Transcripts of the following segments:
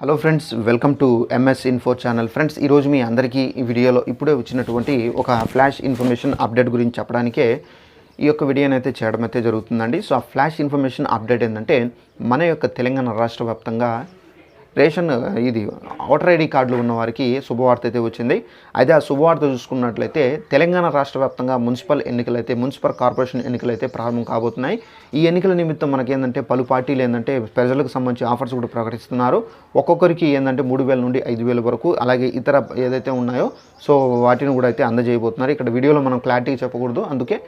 Hello friends welcome to MS info channel friends ఈరోజు మీ అందరికీ ఈ వీడియోలో ఇప్పుడే వచ్చినటువంటి ఒక ఫ్లాష్ ఇన్ఫర్మేషన్ అప్డేట్ గురించి చెప్పడానికే ఈ యొక్క వీడియోని అయితే చేయడం అయితే జరుగుతుందండి. సో ఆ ఫ్లాష్ ఇన్ఫర్మేషన్ అప్డేట్ ఏంటంటే మన యొక్క తెలంగాణ రాష్ట్ర వ్యాప్తంగా రేషన్ ఇది ఓటర్ ఐడి కార్డులు ఉన్న వారికి శుభవార్త అయితే వచ్చింది. అయితే ఆ శుభవార్త చూసుకున్నట్లయితే తెలంగాణ రాష్ట్ర వ్యాప్తంగా మున్సిపల్ ఎన్నికలు అయితే మున్సిపల్ కార్పొరేషన్ ఎన్నికలు అయితే ప్రారంభం కాబోతున్నాయి. ఈ ఎన్నికల నిమిత్తం మనకి ఏంటంటే పలు పార్టీలు ఏంటంటే ప్రజలకు సంబంధించి ఆఫర్స్ కూడా ప్రకటిస్తున్నారు. ఒక్కొక్కరికి ఏంటంటే మూడు వేల నుండి ఐదు వేల వరకు అలాగే ఇతర ఏదైతే ఉన్నాయో సో వాటిని కూడా అయితే అందజేయబోతున్నారు. ఇక్కడ వీడియోలో మనం క్లారిటీ చెప్పకూడదు అందుకే.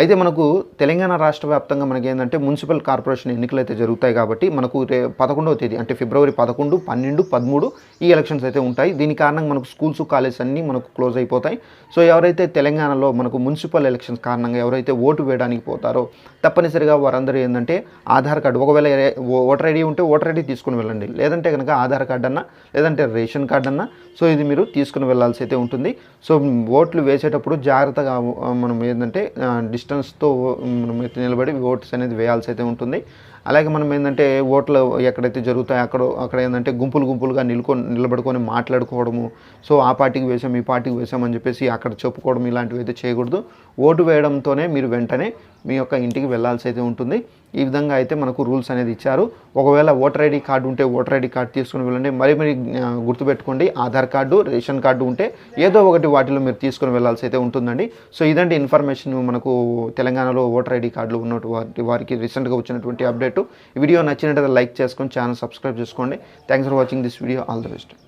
అయితే మనకు తెలంగాణ రాష్ట్ర వ్యాప్తంగా మనకి ఏంటంటే మున్సిపల్ కార్పొరేషన్ ఎన్నికలు అయితే జరుగుతాయి కాబట్టి మనకు రే పదకొండవ తేదీ అంటే ఫిబ్రవరి పదకొండు పన్నెండు పదమూడు ఈ ఎలక్షన్స్ అయితే ఉంటాయి. దీని కారణంగా మనకు స్కూల్స్ కాలేజెస్ అన్నీ మనకు క్లోజ్ అయిపోతాయి. సో ఎవరైతే తెలంగాణలో మనకు మున్సిపల్ ఎలక్షన్స్ కారణంగా ఎవరైతే ఓటు వేయడానికి పోతారో తప్పనిసరిగా వారందరూ ఏంటంటే ఆధార్ కార్డు ఒకవేళ ఓటర్ ఐడి ఉంటే ఓటర్ ఐడి తీసుకుని వెళ్ళండి. లేదంటే కనుక ఆధార్ కార్డు అన్నా లేదంటే రేషన్ కార్డు అన్నా సో ఇది మీరు తీసుకుని వెళ్ళాల్సి అయితే ఉంటుంది. సో ఓట్లు వేసేటప్పుడు జాగ్రత్తగా మనం ఏంటంటే డిస్టెన్స్తో మనం నిలబడి ఓట్స్ అనేది వేయాల్సి అయితే ఉంటుంది. అలాగే మనం ఏంటంటే ఓట్లు ఎక్కడైతే జరుగుతాయో అక్కడ అక్కడ ఏంటంటే అంటే గుంపులు గుంపులుగా నిలుకొని నిలబడుకొని మాట్లాడుకోవడము. సో ఆ పార్టీకి వేసాం ఈ పార్టీకి వేసామని చెప్పేసి అక్కడ చెప్పుకోవడం ఇలాంటివి అయితే చేయకూడదు. ఓటు వేయడంతోనే మీరు వెంటనే మీ యొక్క ఇంటికి వెళ్ళాల్సి అయితే ఉంటుంది. ఈ విధంగా అయితే మనకు రూల్స్ అనేది ఇచ్చారు. ఒకవేళ ఓటర్ ఐడి కార్డు ఉంటే ఓటర్ ఐడి కార్డు తీసుకుని వెళ్ళండి. మరి మరి గుర్తుపెట్టుకోండి ఆధార్ కార్డు రేషన్ కార్డు ఉంటే ఏదో ఒకటి వాటిలో మీరు తీసుకుని వెళ్ళాల్సి అయితే ఉంటుందండి. సో ఇదండి ఇన్ఫర్మేషన్ మనకు తెలంగాణలో ఓటర్ ఐడి కార్డులు ఉన్నటువంటి వారికి రీసెంట్గా వచ్చినటువంటి అప్డేట్. వీడియో నచ్చినట్లయితే లైక్ చేసుకొని ఛానల్ సబ్స్క్రైబ్ చేసుకోండి. Thanks for watching this video all the best